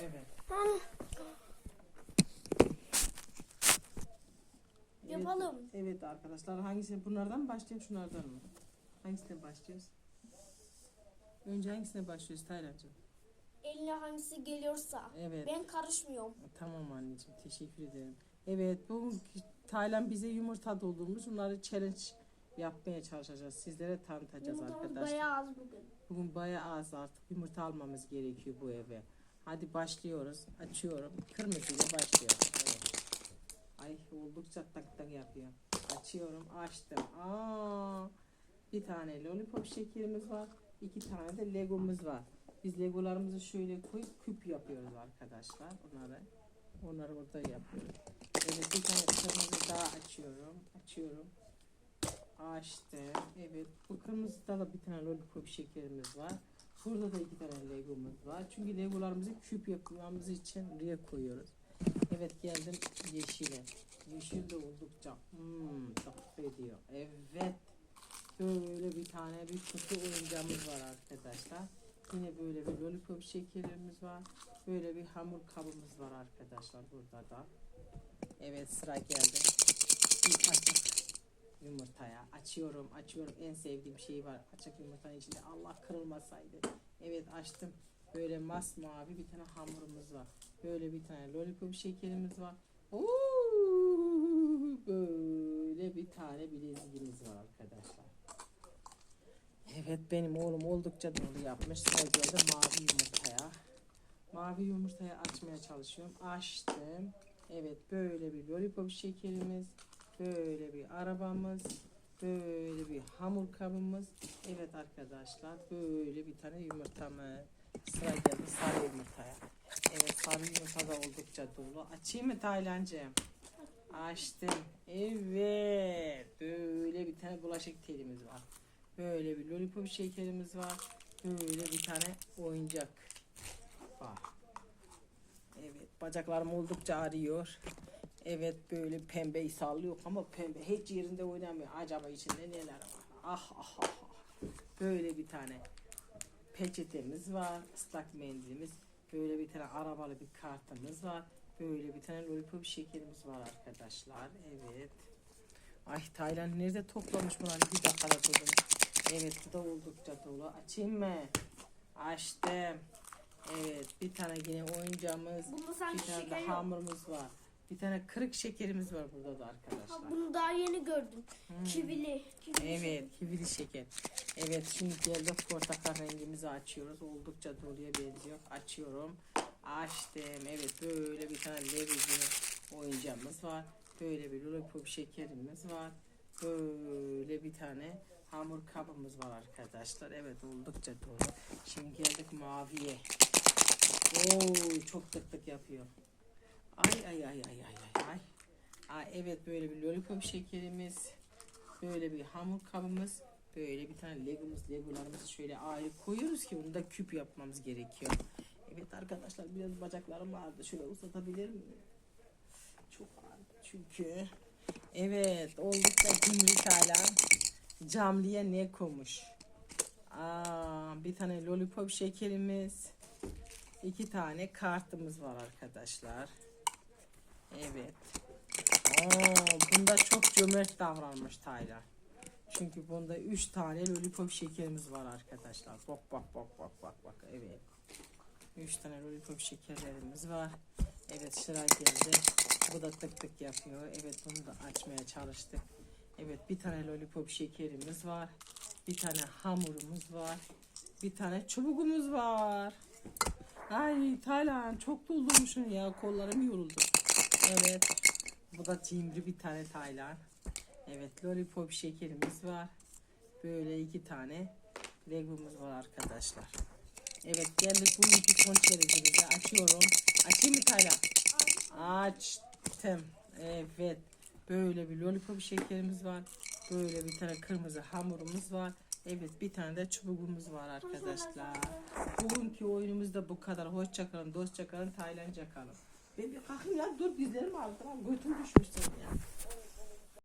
Evet. Hani Yapalım. Evet arkadaşlar hangisi bunlardan mı başlayayım şunlardan mı? Hangisinden başlıyoruz? Önce hangisine başlıyoruz Taylancığım? eline hangisi geliyorsa. Evet. Ben karışmıyorum. Tamam anneciğim teşekkür ederim. Evet bu Taylan bize yumurta doldurmuş. Bunları challenge yapmaya çalışacağız. Sizlere tanıtacağız Yumurtamız arkadaşlar. bayağı az bugün. Bugün bayağı az artık yumurta almamız gerekiyor bu eve. Hadi başlıyoruz. Açıyorum. Kırmızıyla başlıyoruz. Evet. Ay oldukça tak tak yapıyor. Açıyorum. Açtım. Aa, bir tane lollipop şekerimiz var. iki tane de legomuz var. Biz legolarımızı şöyle koyup küp yapıyoruz arkadaşlar. Onları onları orada yapıyoruz. Evet bir tane kırmızı daha açıyorum. Açıyorum. Açtım. Evet. Bu kırmızıda da bir tane lollipop şekerimiz var. Burada da iki tane legomuz var. Çünkü legolarımızı küp yapmamız için buraya koyuyoruz. Evet geldim yeşile. Yeşil de oldukça hmm, çok ediyor. Evet. Böyle bir tane bir kutu oyuncağımız var arkadaşlar. Yine böyle bir lollipop şekerimiz var. Böyle bir hamur kabımız var arkadaşlar burada da. Evet sıra geldi. Açık yumurtaya. Açıyorum açıyorum. En sevdiğim şey var. Açık yumurtanın içinde. Allah kırılmasaydı. Evet açtım. Böyle masmavi bir tane hamurumuz var. Böyle bir tane lollipop şekerimiz var. Oo, böyle bir tane bileziğimiz var arkadaşlar. Evet benim oğlum oldukça dolu yapmış. Sıra geldi mavi yumurtaya. Mavi yumurtayı açmaya çalışıyorum. Açtım. Evet böyle bir lollipop şekerimiz Böyle bir arabamız. Böyle bir hamur kabımız. Evet arkadaşlar böyle bir tane yumurtamız. Sıra geldi sarı yumurtaya. Evet sarı yumurta da oldukça dolu. Açayım mı Taylancığım? Açtım. Evet. Böyle bir tane bulaşık telimiz var. Böyle bir lollipop şekerimiz var. Böyle bir tane oyuncak var. Evet bacaklarım oldukça ağrıyor. Evet böyle pembeyi sallıyor ama pembe hiç yerinde oynamıyor. Acaba içinde neler var? Ah ah ah. ah. Böyle bir tane peçetemiz var. ıslak mendilimiz. Böyle bir tane arabalı bir kartımız var. Böyle bir tane lollipop şekerimiz var arkadaşlar. Evet. Ay Taylan nerede toplamış bunları? Bir dakikada durdum. Evet bu da oldukça dolu. Açayım mı? Açtım. Evet bir tane yine oyuncağımız. Bunda Bir tane şeker de yok. hamurumuz var. Bir tane kırık şekerimiz var burada da Ha, arkadaşlar. bunu daha yeni gördüm. Kivili. Kivili Evet, kivili şeker. Evet, şimdi geldi portakal rengimizi açıyoruz. Oldukça doluya benziyor. Açıyorum. Açtım. Evet, böyle bir tane levizi oyuncağımız var. Böyle bir lollipop şekerimiz var. Böyle bir tane hamur kabımız var arkadaşlar. Evet, oldukça dolu. Şimdi geldik maviye. Oo, çok tık tık yapıyor. Ay ay ay ay ay ay ay. Evet böyle bir lollipop şekerimiz. Böyle bir hamur kabımız. Böyle bir tane legomuz, legolarımızı şöyle ayrı koyuyoruz ki bunu da küp yapmamız gerekiyor. Evet arkadaşlar biraz bacaklarım vardı. Şöyle uzatabilir miyim? Çok ağır çünkü. Evet oldukça cimri hala. Camliye ne koymuş? Aa, bir tane lollipop şekerimiz. iki tane kartımız var arkadaşlar. Evet. Oo, bunda çok cömert davranmış Taylan. Çünkü bunda 3 tane lollipop şekerimiz var arkadaşlar. Bak bak bak bak bak bak. Evet. 3 tane lollipop şekerlerimiz var. Evet sıra geldi. Bu da tık tık yapıyor. Evet bunu da açmaya çalıştık. Evet bir tane lollipop şekerimiz var. Bir tane hamurumuz var. Bir tane çubuğumuz var. Ay Taylan çok doldurmuşsun ya. Kollarım yoruldu. Evet. Bu da cimri bir tane Taylan. Evet lollipop şekerimiz var. Böyle iki tane legomuz var arkadaşlar. Evet geldik bu iki çerezimizi açıyorum. Açayım mı Taylan? Açtım. Evet. Böyle bir lollipop şekerimiz var. Böyle bir tane kırmızı hamurumuz var. Evet bir tane de çubuğumuz var arkadaşlar. Bugünkü oyunumuz da bu kadar. Hoşçakalın, dostça kalın, Taylanca kalın. Ben bir kalkayım ya dur dizlerim ağrıdı. Götüm düşmüş senin ya.